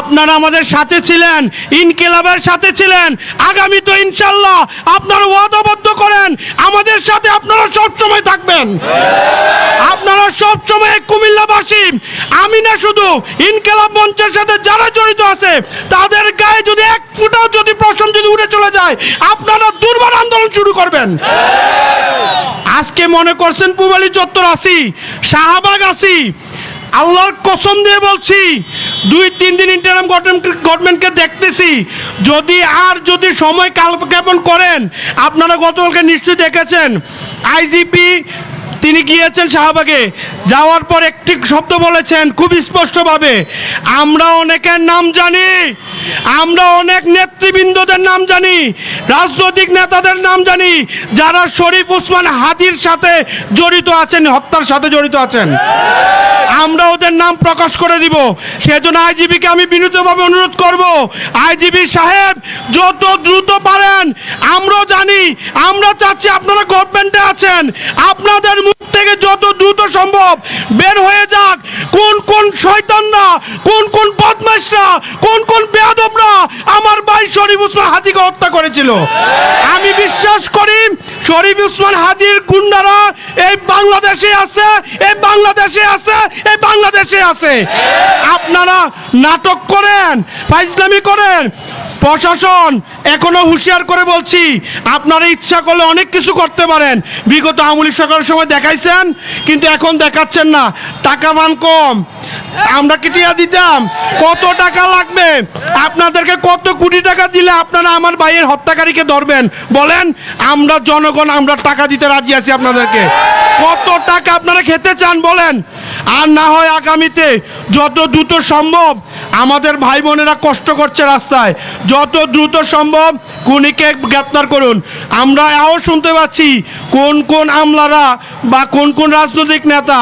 আপনারা আমাদের সাথে ছিলেন, ইনকেলাবের সাথে ছিলেন। আগামী তো ইনশাল্লাহ আপনারা ওয়াদাবদ্ধ করেন। আমাদের সাথে আপনারা সবসময় থাকবেন। আপনারা সবসময় কুমিল্লাবাসী। আমি না শুধু ইনকেলাব মঞ্চের সাথে যারা জড়িত আছে, তাদের গায়ে যদি এক ফুটাও যদি প্রশ্ন যদি উড়ে চলে যায়, আপনারা দুর্বার আন্দোলন শুরু করবেন। আজকে মনে করছেন পুবালি চত্বর আসি শাহবাগ আসি আল্লাহর কসম দিয়ে বলছি, দুই, তিন দিন ইন্টারাম গভর্নমেন্টকে দেখতেছি। যদি আর যদি সময় কালক্ষেপণ করেন, আপনারা গতকালকে নিশ্চয়ই দেখেছেন আইজিপি তিনি গিয়েছেন শাহবাগে। যাওয়ার পর একটি শব্দ বলেছেন, খুব স্পষ্টভাবে, আমরা অনেকের নাম জানি, আমরা অনেক নেতৃবৃন্দদের নাম জানি, রাজনৈতিক নেতাদের নাম জানি, যারা শরীফ উসমান হাদির সাথে জড়িত আছেন, হত্যার সাথে জড়িত আছেন। আমরা ওদের নাম প্রকাশ করে দিব। সেজন্য আইজিবিকে আমি বিনীতভাবে অনুরোধ করব, আইজিবি সাহেব, যত দ্রুত পারেন, আমরাও জানি, আমরা চাচ্ছি আপনারা গভর্নমেন্টে আছেন। আপনাদের মুখ থেকে যত দ্রুত সম্ভব বের হয়ে যাক। কোন কোন শয়তানরা, কোন কোন বদমাশরা, কোন কোন বেয়াদবরা আমার ভাই শরীফ উসমান হাদিকে হত্যা করেছিল। আমি বিশ্বাস করি, শরীফ উসমান হাদির গুন্ডারা এই বাংলাদেশে আছে, এই বাংলাদেশে আছে, এই বাংলাদেশে আছে। আপনারা নাটক করেন, ফাইজলামি করেন। প্রশাসন এখনও হুঁশিয়ার করে বলছি, আপনারা ইচ্ছা করলে অনেক কিছু করতে পারেন। বিগত আমলি সরকারের সময় দেখাইছেন, কিন্তু এখন দেখাচ্ছেন না। টাকা মান কম। আমরা কি টিয়া দিতাম? কত টাকা লাগবে? আপনাদেরকে কত কোটি টাকা দিলে আপনারা আমার ভাইয়ের হত্যাকারীকে ধরবেন? বলেন, আমরা জনগণ, আমরা টাকা দিতে রাজি আছি আপনাদেরকে। কত টাকা আপনারা খেতে চান, বলেন? আর না হয় আগামীতে যত দ্রুত সম্ভব আমাদের ভাই বোনেরা কষ্ট করছে রাস্তায়, যত দ্রুত সম্ভব খুনিকে গ্রেপ্তার করুন। আমরা এও শুনতে পাচ্ছি কোন কোন আমলারা বা কোন কোন রাজনৈতিক নেতা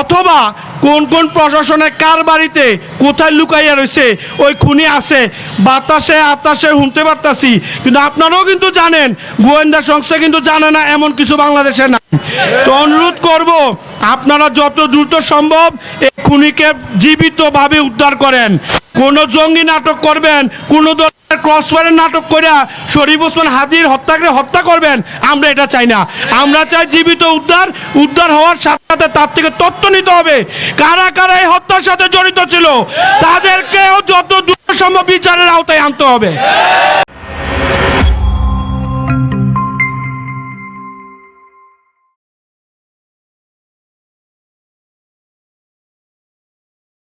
অথবা কোন কোন প্রশাসনের কার বাড়িতে কোথায় লুকাইয়া রয়েছে, ওই খুনি আছে, বাতাসে আতাসে শুনতে পারতাছি, কিন্তু আপনারাও কিন্তু জানেন, গোয়েন্দা সংস্থা কিন্তু জানে না, এমন কিছু বাংলাদেশে না তো অনুরোধ করব, আপনারা যত দ্রুত সম্ভব এই খুনিকে জীবিতভাবে উদ্ধার করেন। কোন জঙ্গি নাটক করবেন, কোন ধরনের ক্রস ফায়ারের নাটক করে শরীফ ওসমান হাদির হত্যাকে হত্যা করবেন, আমরা এটা চাই না। আমরা চাই জীবিত উদ্ধার উদ্ধার হওয়ার সাথে সাথে তার থেকে তথ্য নিতে হবে। কারা কারা এই হত্যার সাথে জড়িত ছিল, তাদেরকেও যত দ্রুত সম্ভব বিচারের আওতায় আনতে হবে।